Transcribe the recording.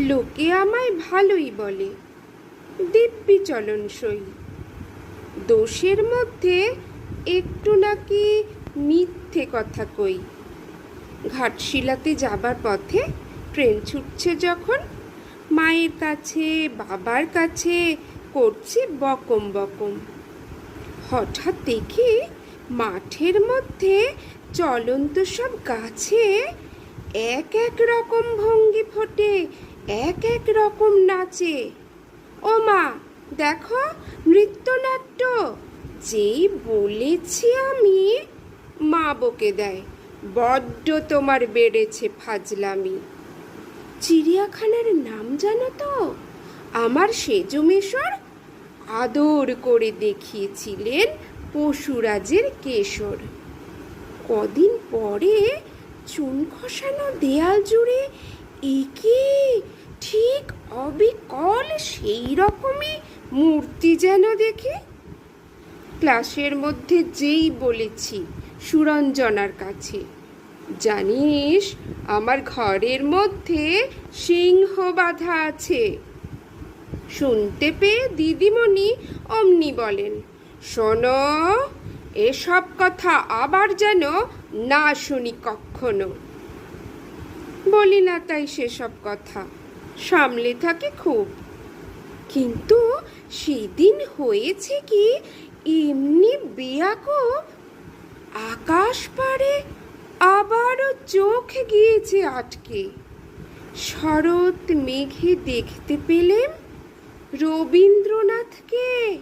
লোকে আমায় ভালোই বলে, দিব্যি চলনসই। দোষের মধ্যে একটু নাকি মিথ্যে কথা কই। ঘাটশিলাতে যাবার পথে ট্রেন ছুটছে যখন, মায়ের কাছে, বাবার কাছে করছি বকম বকম। হঠাৎ দেখি মাঠের মধ্যে চলন্ত সব গাছে এক এক রকম ভঙ্গি ফোটে এক এক রকম নাচে। ও মা, দেখো নৃত্যনাট্য। যেই বলেছি আমি, মা বকে দেয়। বড্ড তোমার বেড়েছে ফাজলামি। চিড়িয়াখানার নাম জানো তো? আমার সেজমেশর আদর করে দেখিয়েছিলেন পশুরাজের কেশর। কদিন পরে চুন খসানো দেয়াল জুড়ে একে ঠিক অবিকল সেই রকমই মূর্তি যেন দেখে। ক্লাসের মধ্যে যেই বলেছি, সুরঞ্জনার কাছে। জানিস, আমার ঘরের মধ্যে সিংহ বাধা আছে। শুনতে পেয়ে দিদিমণি অমনি বলেন, শোনো, এসব কথা আবার যেন না শুনি কখনো বলি না তাই সেসব কথা। সামলে থাকে খুব। কিন্তু সেদিন হয়েছে কি, এমনি বেয়াকুব আকাশ পারে আবারও চোখ গিয়েছে আটকে। শরৎ মেঘে দেখতে পেলেন রবীন্দ্রনাথকে।